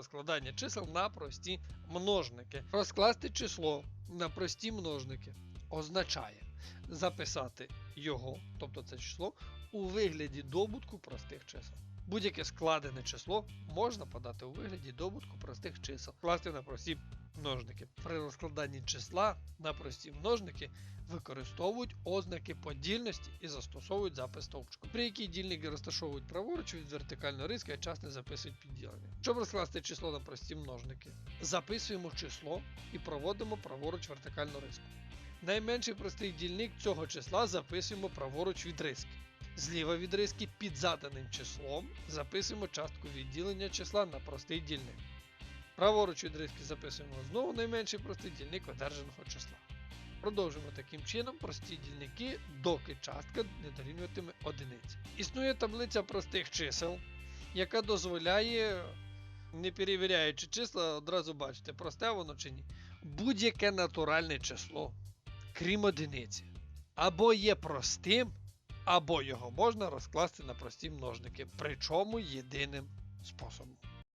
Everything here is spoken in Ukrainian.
розкладання чисел на прості множники. Розкласти число на прості множники означає записати його, тобто це число, у вигляді добутку простих чисел. Будь-яке складене число можна подати у вигляді добутку простих чисел, класти на прості множники. При розкладанні числа на прості множники використовують ознаки подільності і застосовують запис стовпчиком, при якій дільники розташовують праворуч від вертикальної риски, а час не записують підділення. Щоб розкласти число на прості множники, записуємо число і проводимо праворуч вертикальну риску. Найменший простий дільник цього числа записуємо праворуч від риски. Зліва від риски під заданим числом записуємо частку відділення числа на простий дільник. Праворуч від риски записуємо знову найменший простий дільник одержаного числа. Продовжуємо таким чином прості дільники, доки частка не дорівнюватиме одиниці. Існує таблиця простих чисел, яка дозволяє, не перевіряючи числа, одразу бачити, просте воно чи ні. Будь-яке натуральне число, крім одиниці, або є простим, або його можна розкласти на прості множники, причому єдиним способом.